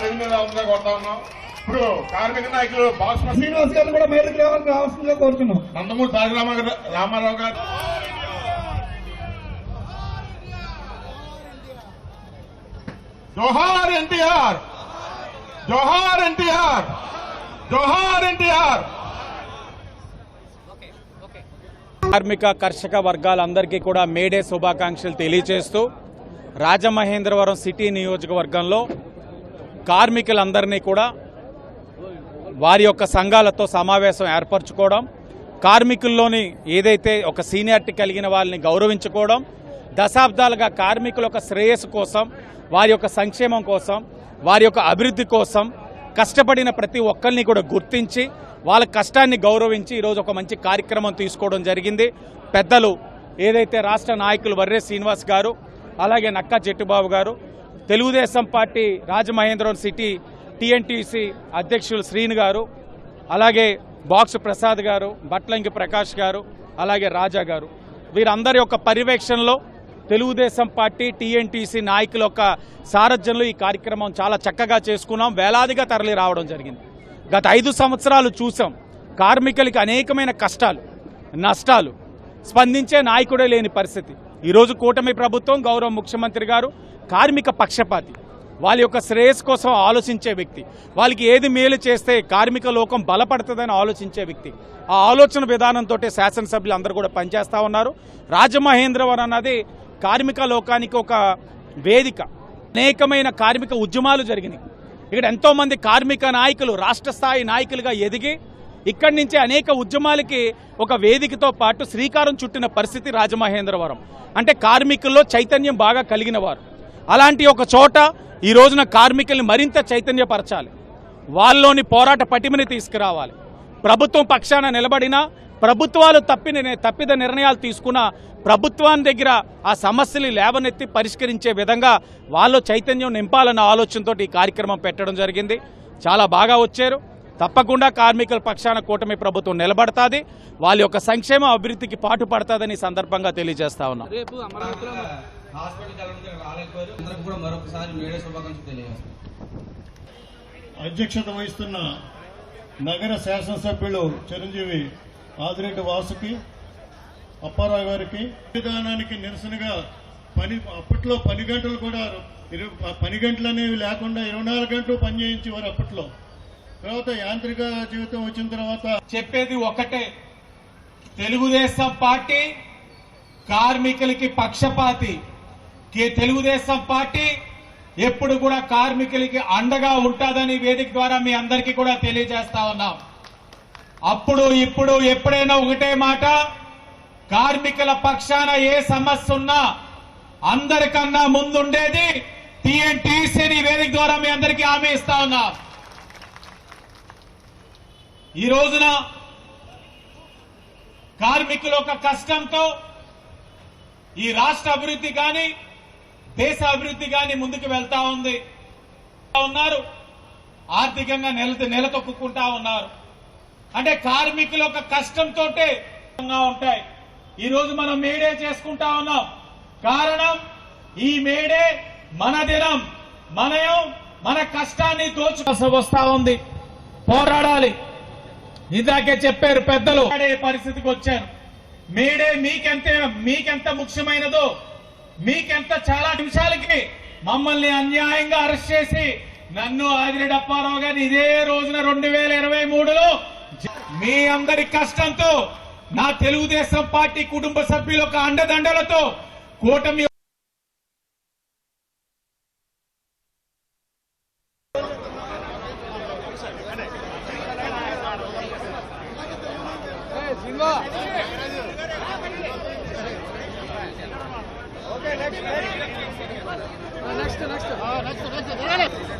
కోరుతా ఉన్నాం. ఇప్పుడు కార్మిక నాయకులు శ్రీనివాస్ గారిని కూడా మేరకు రావాలని రావాల్సిందిగా కోరుతున్నాం. నందమూరి తారక రామారావు గారు జోహార్ ఎన్టీఆర్ జోహార్ ఎన్టీఆర్ జోహార్ ఎన్టీఆర్. కార్మిక కర్షక వర్గాలందరికీ కూడా మేడే శుభాకాంక్షలు తెలియజేస్తూ రాజమహేంద్రవరం సిటీ నియోజకవర్గంలో కార్మికులందరినీ కూడా వారి యొక్క సంఘాలతో సమావేశం ఏర్పరచుకోవడం కార్మికుల్లోని ఏదైతే ఒక సీనియారిటీ కలిగిన వాళ్ళని గౌరవించుకోవడం దశాబ్దాలుగా కార్మికుల యొక్క శ్రేయస్సు కోసం వారి యొక్క సంక్షేమం కోసం వారి యొక్క అభివృద్ధి కోసం కష్టపడిన ప్రతి ఒక్కరిని కూడా గుర్తించి వాళ్ళ కష్టాన్ని గౌరవించి ఈరోజు ఒక మంచి కార్యక్రమం తీసుకోవడం జరిగింది. పెద్దలు ఏదైతే రాష్ట్ర నాయకులు వర్రే శ్రీనివాస్ గారు అలాగే నక్కా చెట్టుబాబు గారు Telugu Desam party Rajamahendram city TNTC అధ్యక్షులు శ్రీను గారు అలాగే బాక్స్ ప్రసాద్ గారు బట్లంకి ప్రకాష్ గారు అలాగే రాజా గారు. వీరందరి యొక్క పర్యవేక్షణలో తెలుగుదేశం పార్టీ టీఎన్టీసీ నాయకుల యొక్క సారథ్యంలో ఈ కార్యక్రమం చాలా చక్కగా చేసుకున్నాం. వేలాదిగా తరలి రావడం జరిగింది. గత ఐదు సంవత్సరాలు చూసాం కార్మికులకి అనేకమైన కష్టాలు నష్టాలు. స్పందించే నాయకుడే లేని పరిస్థితి. ఈరోజు కూటమి ప్రభుత్వం గౌరవ ముఖ్యమంత్రి గారు కార్మిక పక్షపాతి. వాళ్ళ యొక్క శ్రేయస్ కోసం ఆలోచించే వ్యక్తి. వాళ్ళకి ఏది మేలు చేస్తే కార్మిక లోకం బలపడుతుందని ఆలోచించే వ్యక్తి. ఆ ఆలోచన విధానంతో శాసనసభ్యులు అందరూ కూడా పనిచేస్తూ ఉన్నారు. రాజమహేంద్రవరం అన్నది కార్మిక లోకానికి ఒక వేదిక. అనేకమైన కార్మిక ఉద్యమాలు జరిగినాయి. ఇక్కడ ఎంతోమంది కార్మిక నాయకులు రాష్ట్ర స్థాయి నాయకులుగా ఎదిగి ఇక్కడి నుంచి అనేక ఉద్యమాలకి ఒక వేదికతో పాటు శ్రీకారం చుట్టిన పరిస్థితి రాజమహేంద్రవరం. అంటే కార్మికుల్లో చైతన్యం బాగా కలిగిన వారు. అలాంటి ఒక చోట ఈ రోజున కార్మికుల్ని మరింత చైతన్యపరచాలి. వాళ్ళలోని పోరాట పటిమని తీసుకురావాలి. ప్రభుత్వం పక్షాన నిలబడినా ప్రభుత్వాలు తప్పిన తప్పిద నిర్ణయాలు తీసుకున్న ప్రభుత్వాన్ని దగ్గర ఆ సమస్యలు లేవనెత్తి పరిష్కరించే విధంగా వాళ్ళు చైతన్యం నింపాలన్న ఆలోచనతో ఈ కార్యక్రమం పెట్టడం జరిగింది. చాలా బాగా వచ్చారు. తప్పకుండా కార్మికుల పక్షాన కూటమి ప్రభుత్వం నిలబడతాది. వాళ్ళ యొక్క సంక్షేమ అభివృద్ధికి పాటు పడుతుందని సందర్భంగా తెలియజేస్తా ఉన్నాం. రేపు అమరావతిలో హాస్పిటల్ వెళ్ళడానికి రాలేకపోయారు. అందరికి కూడా మరొకసారి మేడే శుభాకాంక్షలు తెలియజేస్తాం. అధ్యక్షత వహిస్తున్న నగర శాసనసభ్యులు చిరంజీవి ఆదిరెడ్డి వాసుకి అప్పారావు గారికి విధానానికి నిరసనగా పని అప్పట్లో పని గంటలు కూడా ఇరు- పని గంటలు అనేవి లేకుండా ఇరవై నాలుగు గంటలు పని చేయించేవారు అప్పట్లో. తర్వాత యాంత్రిక జీవితం వచ్చిన తర్వాత చెప్పేది ఒకటే. తెలుగుదేశం పార్టీ కార్మికులకి పక్షపాతి. తెలుగుదేశం పార్టీ ఎప్పుడు కూడా కార్మికులకి అండగా ఉంటుందని వేదిక ద్వారా మీ అందరికీ కూడా తెలియజేస్తా ఉన్నాం. అప్పుడు ఇప్పుడు ఎప్పుడైనా ఒకటే మాట కార్మికుల పక్షాన ఏ సమస్య ఉన్నా అందరికన్నా ముందుండేది టీఎన్టీసీని వేదిక ద్వారా మీ అందరికీ హామీ ఇస్తా ఉన్నాం. ఈ రోజున కార్మికుల యొక్క కష్టంతో ఈ రాష్ట్ర అభివృద్ధి కానీ దేశ అభివృద్ధి కానీ ముందుకు వెళ్తా ఉంది. ఉన్నారు. ఆర్థికంగా నెల నెలతొక్కుంటా ఉన్నారు. అంటే కార్మికుల యొక్క కష్టంతో ఉంటాయి. ఈ రోజు మనం మేడే చేసుకుంటా ఉన్నాం. కారణం ఈ మేడే మన దినం మనయం మన కష్టాన్ని దోచుకోసం వస్తా ఉంది. పోరాడాలి. ఇందాకే చెప్పారు పెద్దలు. పరిస్థితికి వచ్చాను. మేడే మీకెంత మీకెంత ముఖ్యమైనదో మీకెంత చాలా నిమిషాలకి మమ్మల్ని అన్యాయంగా అరెస్ట్ చేసి నన్ను ఆదిరెడ్డప్పారావు గారిని ఇదే రోజున రెండు వేల ఇరవై మూడులో మీ అందరి కష్టంతో నా తెలుగుదేశం పార్టీ కుటుంబ సభ్యుల యొక్క అండదండలతో కూటమి Okay, next, next. Uh, next, next. Uh, next, next. Uh, next.